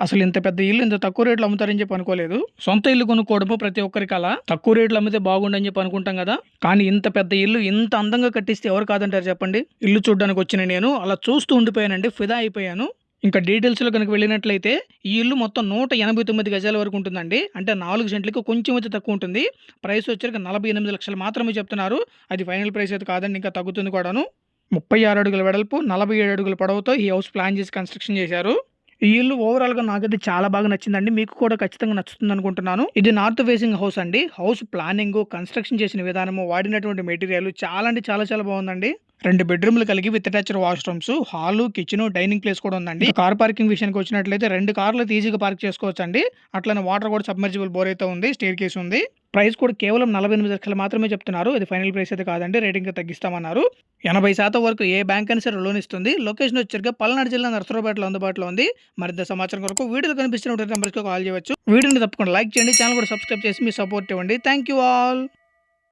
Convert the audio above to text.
అసలు ఇంత పెద్ద ఇల్లు ఇంత తక్కువ రేట్లు అమ్ముతారని చెప్పి అనుకోలేదు. సొంత ఇల్లు కొనుక్కోవడము ప్రతి ఒక్కరికి అలా తక్కువ రేట్లు అమ్మితే బాగుండని చెప్పి అనుకుంటాం కదా. కానీ ఇంత పెద్ద ఇల్లు ఇంత అందంగా కట్టిస్తే ఎవరు కాదంటారు చెప్పండి? ఇల్లు చూడడానికి వచ్చిన నేను అలా చూస్తూ ఉండిపోయానండి ఫిదా అయిపోయాను. ఇంకా డీటెయిల్స్లో కనుక వెళ్ళినట్లయితే ఈ ఇల్లు మొత్తం నూట ఎనభై తొమ్మిది గజాల వరకు ఉంటుందండి. అంటే నాలుగు సెంట్లకి కొంచెం అయితే తక్కువ ఉంటుంది. ప్రైస్ వచ్చరికి నలభై ఎనిమిది లక్షలు మాత్రమే చెప్తున్నారు. అది ఫైనల్ ప్రైస్ అయితే కాదండి ఇంకా తగ్గుతుంది కూడాను. ముప్పై ఆరు అడుగుల వెడల్పు నలభై ఏడు అడుగుల పొడవుతో ఈ హౌస్ ప్లాన్ చేసి కన్స్ట్రక్షన్ చేశారు. ఈ ఇల్లు ఓవరాల్గా నాకైతే చాలా బాగా నచ్చిందండి. మీకు కూడా ఖచ్చితంగా నచ్చుతుంది అనుకుంటున్నాను. ఇది నార్త్ ఫేసింగ్ హౌస్ అండి. హౌస్ ప్లానింగ్ కన్స్ట్రక్షన్ చేసిన విధానము వాడినటువంటి మెటీరియల్ చాలా అంటే చాలా చాలా బాగుందండి. రెండు బెడ్రూమ్లు కలిగి with attached washrooms hall kitchen dining place కూడా ఉందండి. కార్ పార్కింగ్ విషయానికి వచ్చినట్లయితే రెండు కార్లు ఈజీగా పార్క్ చేసుకోవచ్చు అండి అట్లనే వాటర్ కూడా సబ్మర్జిబుల్ బోర్ అయితే ఉంది స్టేర్ కేస్ ఉంది. ప్రైస్ కూడా కేవలం నలభై ఎనిమిది లక్షలు మాత్రమే చెప్తున్నారు. ఇది ఫైనల్ ప్రైస్ అయితే కాదండి. రేటింగ్ తగ్గిస్తామన్నారు. ఎనభై శాతం వరకు ఏ బ్యాంక్ అయినా సరే లోన్ ఇస్తుంది. లొకేషన్ వచ్చరికి పల్నాడు జిల్లా నర్సరావుపేటలో అందుబాటులో ఉంది. మరింత సమాచారం కొరకు వీడియోలో కనిపిస్తున్న నెంబర్స్కి కాల్ చేయవచ్చు. వీడియోని తప్పకుండా లైక్ చేయండి. ఛానల్ కూడా సబ్స్క్రైబ్ చేసి మీ సపోర్ట్ ఇవ్వండి. Thank you all.